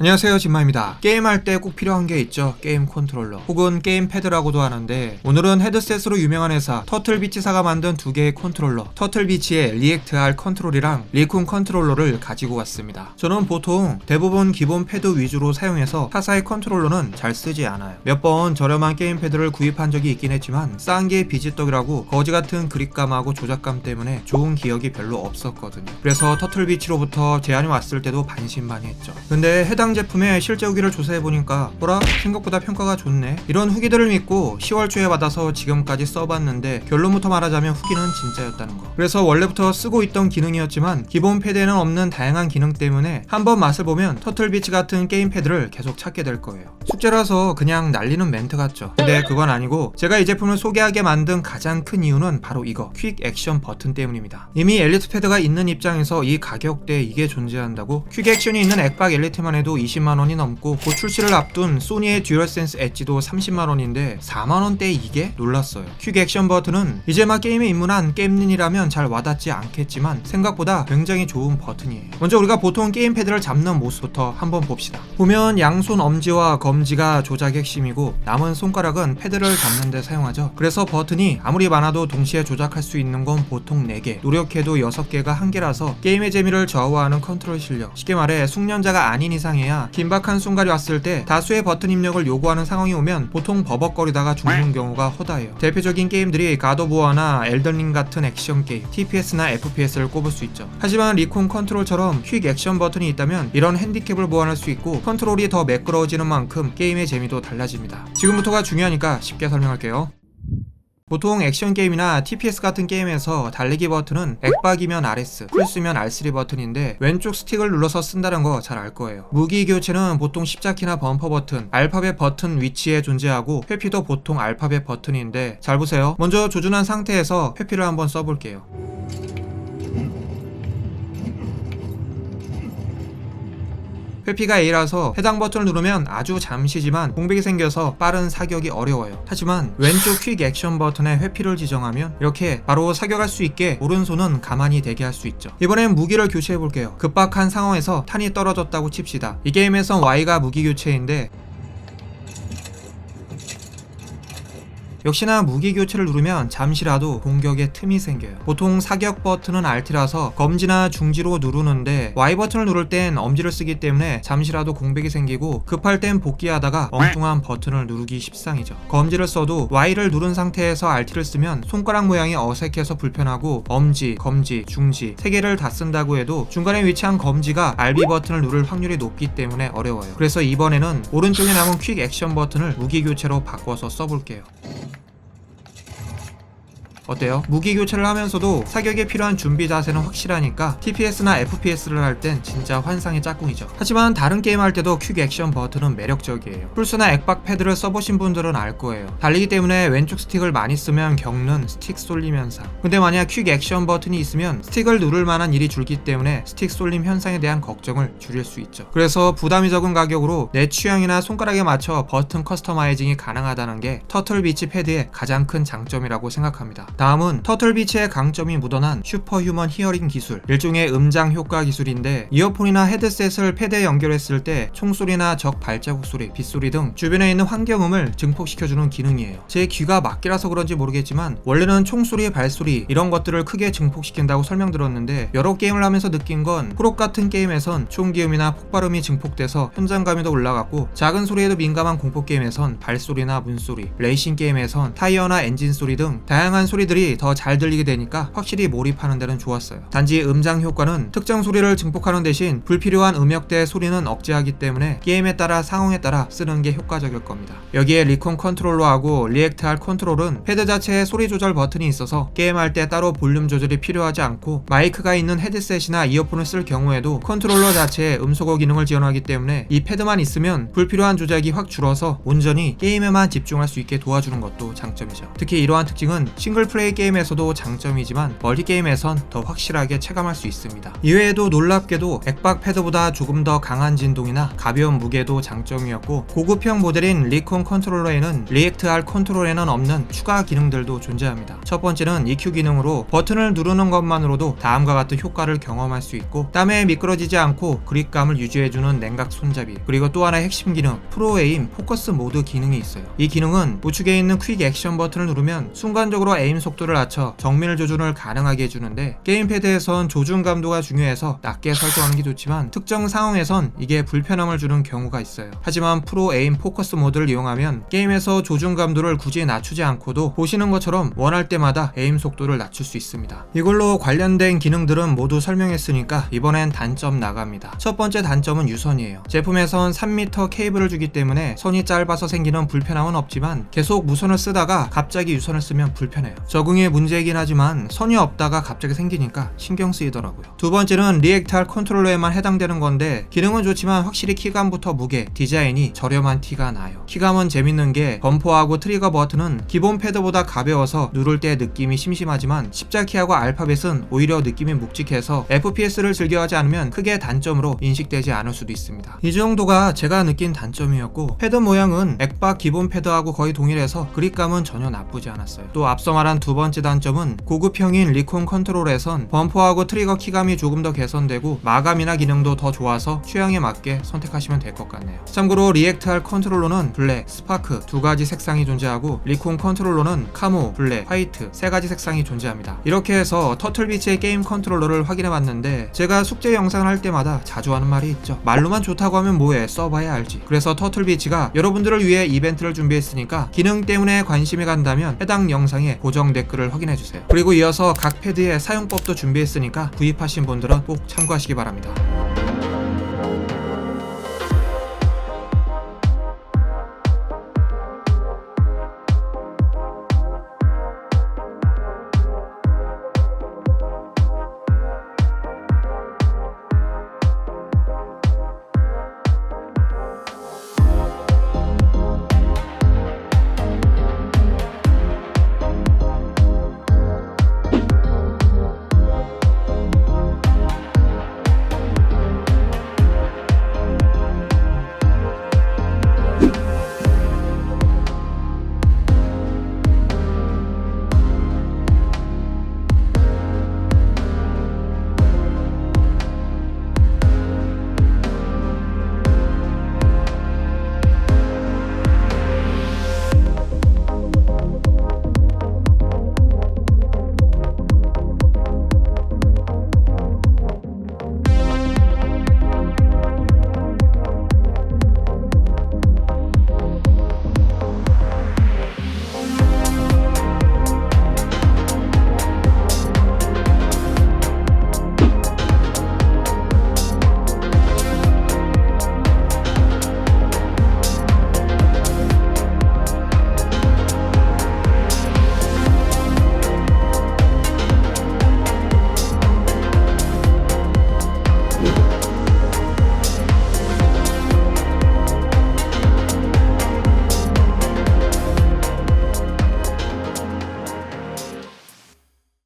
안녕하세요 진마입니다. 게임할 때 꼭 필요한 게 있죠. 게임 컨트롤러. 혹은 게임 패드라고도 하는데 오늘은 헤드셋으로 유명한 회사 터틀비치사가 만든 두 개의 컨트롤러 터틀비치의 리액트R 컨트롤이랑 리콘 컨트롤러를 가지고 왔습니다. 저는 보통 대부분 기본 패드 위주로 사용해서 타사의 컨트롤러는 잘 쓰지 않아요. 몇 번 저렴한 게임 패드를 구입한 적이 있긴 했지만 싼 게 비지떡이라고 거지 같은 그립감하고 조작감 때문에 좋은 기억이 별로 없었거든요. 그래서 터틀비치로부터 제안이 왔을 때도 반신반의했죠. 근데 해당 제품의 실제 후기를 조사해 보니까 뭐라 생각보다 평가가 좋네. 이런 후기들을 믿고 10월 초에 받아서 지금까지 써봤는데 결론부터 말하자면 후기는 진짜였다는 거. 그래서 원래부터 쓰고 있던 기능이었지만 기본 패드에는 없는 다양한 기능 때문에 한번 맛을 보면 터틀비치 같은 게임 패드를 계속 찾게 될 거예요. 숙제라서 그냥 날리는 멘트 같죠. 근데 그건 아니고 제가 이 제품을 소개하게 만든 가장 큰 이유는 바로 이거 퀵 액션 버튼 때문입니다. 이미 엘리트 패드가 있는 입장에서 이 가격대에 이게 존재한다고? 퀵 액션이 있는 액박 엘리트만 해도 20만원이 넘고 곧 출시를 앞둔 소니의 듀얼센스 엣지도 30만원인데 4만원대에 이게 놀랐어요. 퀵 액션 버튼은 이제 막 게임에 입문한 게임린이라면 잘 와닿지 않겠지만 생각보다 굉장히 좋은 버튼이에요. 먼저 우리가 보통 게임 패드를 잡는 모습부터 한번 봅시다. 보면 양손 엄지와 검지가 조작 핵심이고 남은 손가락은 패드를 잡는 데 사용하죠. 그래서 버튼이 아무리 많아도 동시에 조작할 수 있는 건 보통 4개. 노력해도 6개가 한개라서 게임의 재미를 좌우하는 컨트롤 실력. 쉽게 말해 숙련자가 아닌 이상 해야. 긴박한 순간이 왔을 때 다수의 버튼 입력을 요구하는 상황이 오면 보통 버벅거리다가 죽는 경우가 허다해요. 대표적인 게임들이 가도보어나 엘던링 같은 액션 게임 TPS나 FPS를 꼽을 수 있죠. 하지만 리콘 컨트롤처럼 퀵 액션 버튼이 있다면 이런 핸디캡을 보완할 수 있고 컨트롤이 더 매끄러워지는 만큼 게임의 재미도 달라집니다. 지금부터가 중요하니까 쉽게 설명할게요 보통 액션 게임이나 TPS 같은 게임에서 달리기 버튼은 액박이면 RS, 플스면 R3 버튼인데 왼쪽 스틱을 눌러서 쓴다는 거 잘 알 거예요. 무기 교체는 보통 십자키나 범퍼 버튼, 알파벳 버튼 위치에 존재하고 회피도 보통 알파벳 버튼인데 잘 보세요. 먼저 조준한 상태에서 회피를 한번 써볼게요. 회피가 A라서 해당 버튼을 누르면 아주 잠시지만 공백이 생겨서 빠른 사격이 어려워요. 하지만 왼쪽 퀵 액션 버튼에 회피를 지정하면 이렇게 바로 사격할 수 있게 오른손은 가만히 대기 할 수 있죠. 이번엔 무기를 교체해 볼게요. 급박한 상황에서 탄이 떨어졌다고 칩시다. 이 게임에선 Y가 무기 교체인데 역시나 무기 교체를 누르면 잠시라도 공격에 틈이 생겨요. 보통 사격 버튼은 Alt라서 검지나 중지로 누르는데 Y 버튼을 누를 땐 엄지를 쓰기 때문에 잠시라도 공백이 생기고 급할 땐 복귀하다가 엉뚱한 버튼을 누르기 십상이죠. 검지를 써도 Y를 누른 상태에서 Alt를 쓰면 손가락 모양이 어색해서 불편하고 엄지, 검지, 중지 세 개를 다 쓴다고 해도 중간에 위치한 검지가 RB 버튼을 누를 확률이 높기 때문에 어려워요. 그래서 이번에는 오른쪽에 남은 퀵 액션 버튼을 무기 교체로 바꿔서 써볼게요. 어때요? 무기 교체를 하면서도 사격에 필요한 준비 자세는 확실하니까 TPS나 FPS를 할 땐 진짜 환상의 짝꿍이죠. 하지만 다른 게임 할 때도 퀵 액션 버튼은 매력적이에요. 풀스나 액박 패드를 써보신 분들은 알 거예요. 달리기 때문에 왼쪽 스틱을 많이 쓰면 겪는 스틱 쏠림 현상. 근데 만약 퀵 액션 버튼이 있으면 스틱을 누를 만한 일이 줄기 때문에 스틱 쏠림 현상에 대한 걱정을 줄일 수 있죠. 그래서 부담이 적은 가격으로 내 취향이나 손가락에 맞춰 버튼 커스터마이징이 가능하다는 게 터틀 비치 패드의 가장 큰 장점이라고 생각합니다. 다음은 터틀비치의 강점이 묻어난 슈퍼휴먼 히어링 기술. 일종의 음장 효과 기술인데 이어폰이나 헤드셋을 패드에 연결했을 때 총소리나 적 발자국 소리, 빗소리 등 주변에 있는 환경음을 증폭시켜주는 기능이에요. 제 귀가 막기라서 그런지 모르겠지만 원래는 총소리, 발소리 이런 것들을 크게 증폭시킨다고 설명드렸는데 여러 게임을 하면서 느낀 건 프로 같은 게임에선 총기음이나 폭발음이 증폭돼서 현장감이 더 올라갔고 작은 소리에도 민감한 공포 게임에선 발소리나 문소리 레이싱 게임에선 타이어나 엔진 소리 등 다양한 소리 소리들이 더 잘 들리게 되니까 확실히 몰입하는 데는 좋았어요. 단지 음장 효과는 특정 소리를 증폭하는 대신 불필요한 음역대의 소리는 억제하기 때문에 게임에 따라 상황에 따라 쓰는 게 효과적일 겁니다. 여기에 리콘 컨트롤러하고 리액트할 컨트롤은 패드 자체에 소리 조절 버튼이 있어서 게임할 때 따로 볼륨 조절이 필요하지 않고 마이크가 있는 헤드셋이나 이어폰을 쓸 경우에도 컨트롤러 자체에 음소거 기능을 지원하기 때문에 이 패드만 있으면 불필요한 조작이 확 줄어서 온전히 게임에만 집중할 수 있게 도와주는 것도 장점이죠. 특히 이러한 특징은 싱글 플레이 게임에서도 장점이지만 멀티 게임에선 더 확실하게 체감할 수 있습니다. 이외에도 놀랍게도 액박 패드보다 조금 더 강한 진동이나 가벼운 무게도 장점이었고 고급형 모델인 리콘 컨트롤러에는 리액트 R 컨트롤에는 없는 추가 기능들도 존재합니다. 첫 번째는 EQ 기능으로 버튼을 누르는 것만으로도 다음과 같은 효과를 경험할 수 있고 땀에 미끄러지지 않고 그립감을 유지해주는 냉각 손잡이 그리고 또 하나의 핵심 기능 프로 에임 포커스 모드 기능이 있어요. 이 기능은 우측에 있는 퀵 액션 버튼을 누르면 순간적으로 에임 속도를 낮춰 정밀 조준을 가능하게 해주는데 게임패드에선 조준 감도가 중요해서 낮게 설정하는 게 좋지만 특정 상황에선 이게 불편함을 주는 경우가 있어요. 하지만 프로 에임 포커스 모드를 이용하면 게임에서 조준 감도를 굳이 낮추지 않고도 보시는 것처럼 원할 때마다 에임 속도를 낮출 수 있습니다. 이걸로 관련된 기능들은 모두 설명했으니까 이번엔 단점 나갑니다. 첫 번째 단점은 유선이에요. 제품에선 3m 케이블을 주기 때문에 선이 짧아서 생기는 불편함은 없지만 계속 무선을 쓰다가 갑자기 유선을 쓰면 불편해요. 적응의 문제이긴 하지만 선이 없다가 갑자기 생기니까 신경 쓰이더라고요. 두 번째는 리액탈 컨트롤러에만 해당되는 건데 기능은 좋지만 확실히 키감부터 무게, 디자인이 저렴한 티가 나요. 키감은 재밌는 게 범퍼하고 트리거 버튼은 기본 패드보다 가벼워서 누를 때 느낌이 심심하지만 십자키하고 알파벳은 오히려 느낌이 묵직해서 FPS를 즐겨하지 않으면 크게 단점으로 인식되지 않을 수도 있습니다. 이 정도가 제가 느낀 단점이었고 패드 모양은 액박 기본 패드하고 거의 동일해서 그립감은 전혀 나쁘지 않았어요. 또 앞서 말한 두 번째 단점은 고급형인 리콘 컨트롤에선 범퍼하고 트리거 키감이 조금 더 개선되고 마감이나 기능도 더 좋아서 취향에 맞게 선택하시면 될 것 같네요. 참고로 리액트할 컨트롤러는 블랙, 스파크 두 가지 색상이 존재하고 리콘 컨트롤러는 카모, 블랙, 화이트 세 가지 색상이 존재합니다. 이렇게 해서 터틀비치의 게임 컨트롤러를 확인해 봤는데 제가 숙제 영상을 할 때마다 자주 하는 말이 있죠. 말로만 좋다고 하면 뭐해 써봐야 알지. 그래서 터틀비치가 여러분들을 위해 이벤트를 준비했으니까 기능 때문에 관심이 간다면 해당 영상에 고정 댓글을 확인해 주세요. 그리고 이어서 각 패드의 사용법도 준비했으니까 구입하신 분들은 꼭 참고하시기 바랍니다.